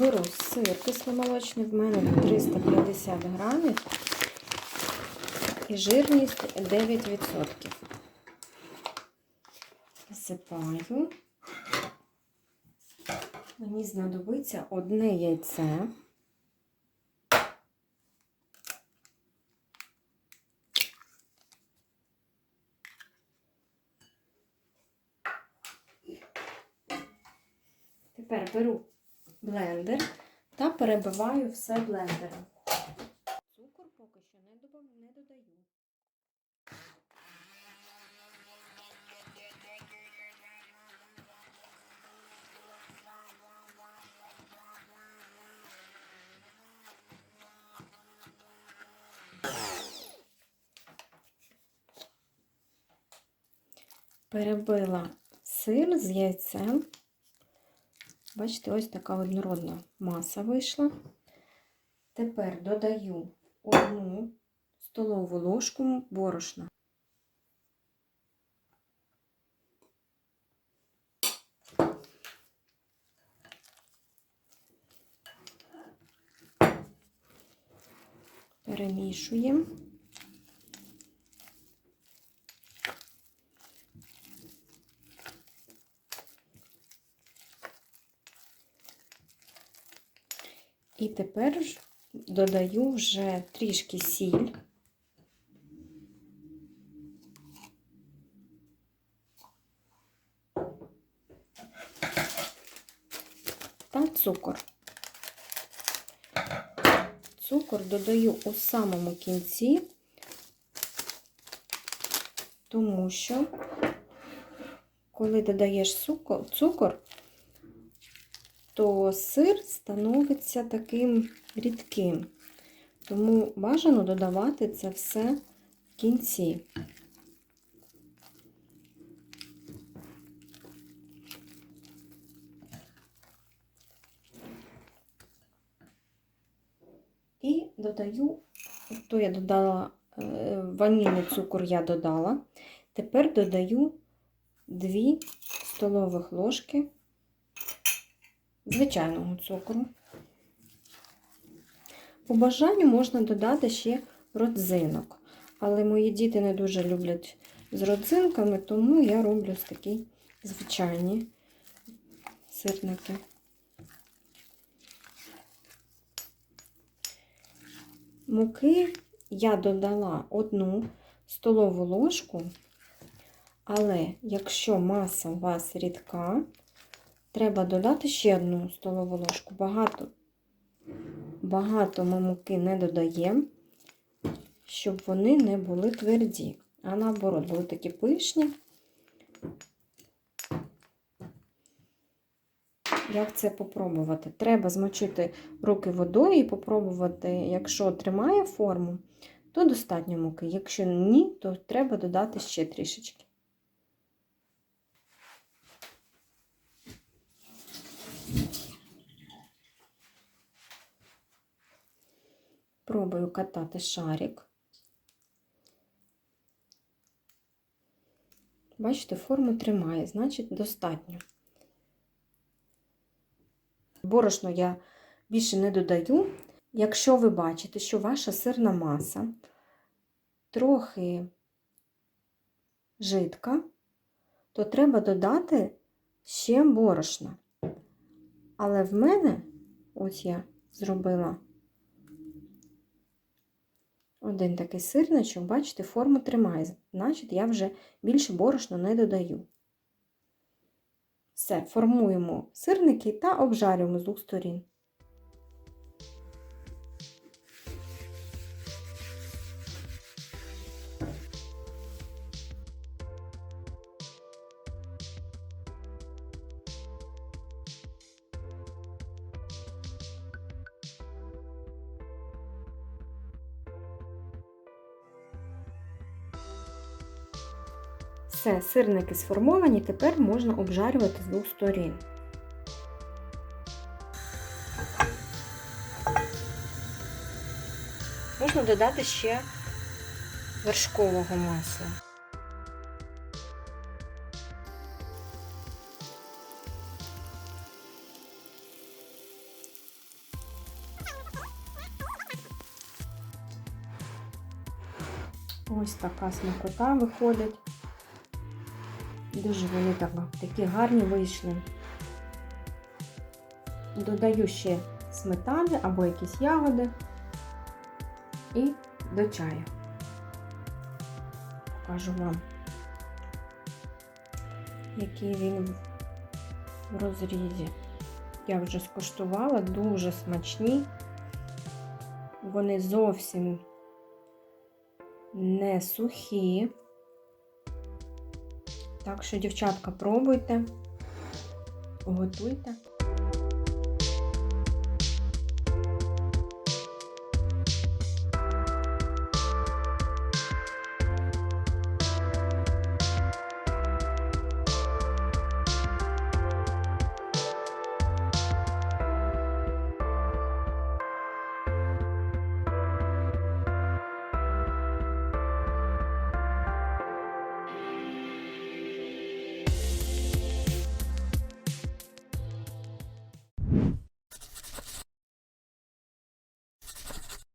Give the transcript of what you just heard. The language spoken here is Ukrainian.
Беру сир кисломолочний, в мене 350 грамів і жирність 9%. Засипаю. Мені знадобиться одне яйце. Тепер беру блендер та перебиваю все блендером. Цукор поки що не додаю. Перебила сир з яйцем. Бачите, ось така однородна маса вийшла. Тепер додаю одну столову ложку борошна. Перемішуємо. І тепер додаю вже трішки сіль. Та цукор. Цукор додаю у самому кінці, тому що коли додаєш цукор то сир становиться таким рідким. Тому бажано додавати це все в кінці. І додаю, то я додала е, ванільний цукор я додала. Тепер додаю 2 столових ложки звичайного цукру. По бажанню можна додати ще родзинок, але мої діти не дуже люблять з родзинками, тому я роблю такі звичайні сирники. Муки я додала одну столову ложку, але якщо маса у вас рідка, Треба додати ще одну столову ложку. Багато, багато ми муки не додаємо, щоб вони не були тверді, а наоборот, були такі пишні. Як це попробувати? Треба змочити руки водою і попробувати, якщо тримає форму, то достатньо муки. Якщо ні, то треба додати ще трішечки. Пробую катати шарик. Бачите, форму тримає, значить, достатньо. Борошно я більше не додаю. Якщо ви бачите, що ваша сирна маса трохи жидка, то треба додати ще борошна. Але в мене, ось я зробила один такий сирничок, бачите, форму тримає, значить, я вже більше борошна не додаю. Все, формуємо сирники та обжарюємо з двох сторін. Все, сирники сформовані, тепер можна обжарювати з двох сторін. Можна додати ще вершкового масла. Ось така смакота виходить. Дуже вони так, такі гарні вийшли. Додаю ще сметани або якісь ягоди і до чаю. Покажу вам, який він в розрізі. Я вже скуштувала, дуже смачні. Вони зовсім не сухі. Так що, дівчатка, пробуйте, готуйте.